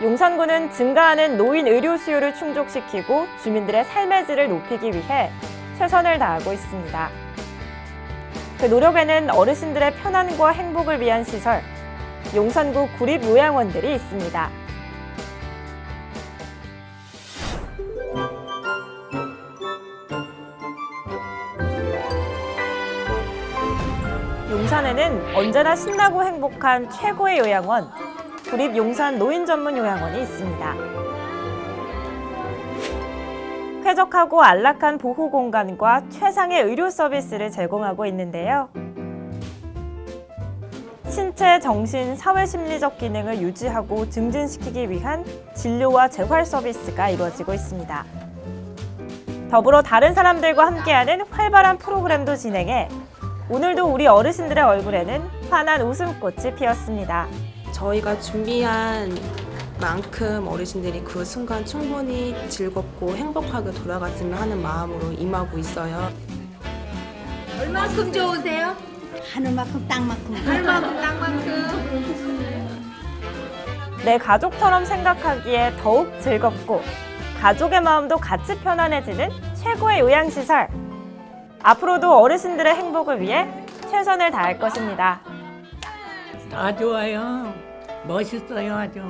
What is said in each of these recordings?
용산구는 증가하는 노인 의료 수요를 충족시키고 주민들의 삶의 질을 높이기 위해 최선을 다하고 있습니다. 그 노력에는 어르신들의 편안과 행복을 위한 시설, 용산구 구립 요양원들이 있습니다. 용산에는 언제나 신나고 행복한 최고의 요양원, 구립 용산 노인 전문 요양원이 있습니다. 쾌적하고 안락한 보호 공간과 최상의 의료 서비스를 제공하고 있는데요. 신체, 정신, 사회 심리적 기능을 유지하고 증진시키기 위한 진료와 재활 서비스가 이루어지고 있습니다. 더불어 다른 사람들과 함께하는 활발한 프로그램도 진행해 오늘도 우리 어르신들의 얼굴에는 환한 웃음꽃이 피었습니다. 저희가 준비한 만큼 어르신들이 그 순간 충분히 즐겁고 행복하게 돌아갔으면 하는 마음으로 임하고 있어요. 얼마큼 좋으세요? 하늘만큼 땅만큼 얼마큼 땅만큼? 내 가족처럼 생각하기에 더욱 즐겁고 가족의 마음도 같이 편안해지는 최고의 요양시설. 앞으로도 어르신들의 행복을 위해 최선을 다할 것입니다. 다 좋아요. 멋있어요 아주.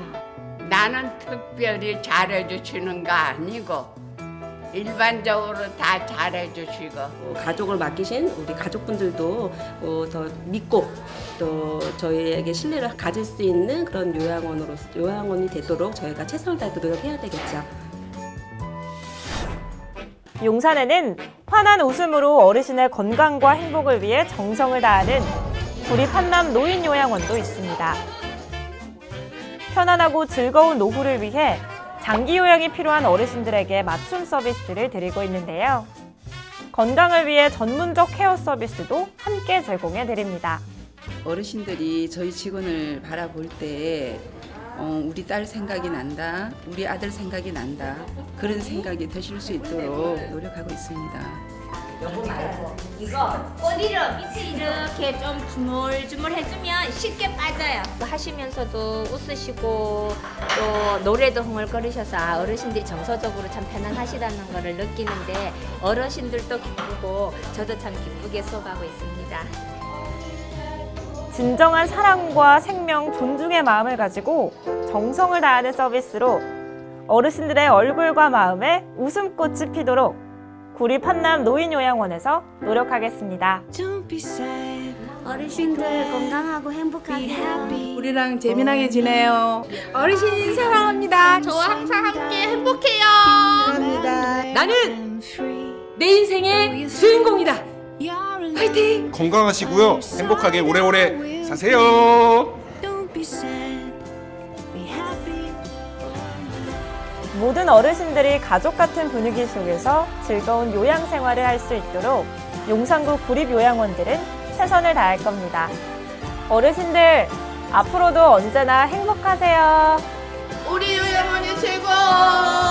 나는 특별히 잘해주시는 거 아니고 일반적으로 다 잘해주시고 가족을 맡기신 우리 가족분들도 어, 더 믿고 또 저희에게 신뢰를 가질 수 있는 그런 요양원으로 요양원이 되도록 저희가 최선을 다해 노력해야 되겠죠. 용산에는 환한 웃음으로 어르신의 건강과 행복을 위해 정성을 다하는 구립 한남 노인 요양원도 있습니다. 편안하고 즐거운 노후를 위해 장기 요양이 필요한 어르신들에게 맞춤 서비스를 드리고 있는데요. 건강을 위해 전문적 케어 서비스도 함께 제공해 드립니다. 어르신들이 저희 직원을 바라볼 때 어, 우리 딸 생각이 난다, 우리 아들 생각이 난다 그런 생각이 드실 수 있도록 노력하고 있습니다. 꼬리를 밑에 이렇게 좀 주물주물 해주면 쉽게 빠져요. 하시면서도 웃으시고 또 노래도 흥얼거리셔서 아, 어르신들이 정서적으로 참 편안하시다는 것을 느끼는데 어르신들도 기쁘고 저도 참 기쁘게 속하고 있습니다. 진정한 사랑과 생명, 존중의 마음을 가지고 정성을 다하는 서비스로 어르신들의 얼굴과 마음에 웃음꽃이 피도록 구립 한남 노인요양원에서 노력하겠습니다. 어르신들 건강하고 행복하세요 우리랑 재미나게 지내요. 어르신 사랑합니다. 저와 항상 함께 행복해요. 감사합니다. 나는 내 인생의 주인공이다. 화이팅! 건강하시고요. 행복하게 오래오래 사세요. 모든 어르신들이 가족 같은 분위기 속에서 즐거운 요양 생활을 할 수 있도록 용산구 구립요양원들은 최선을 다할 겁니다. 어르신들, 앞으로도 언제나 행복하세요. 우리 요양원이 최고!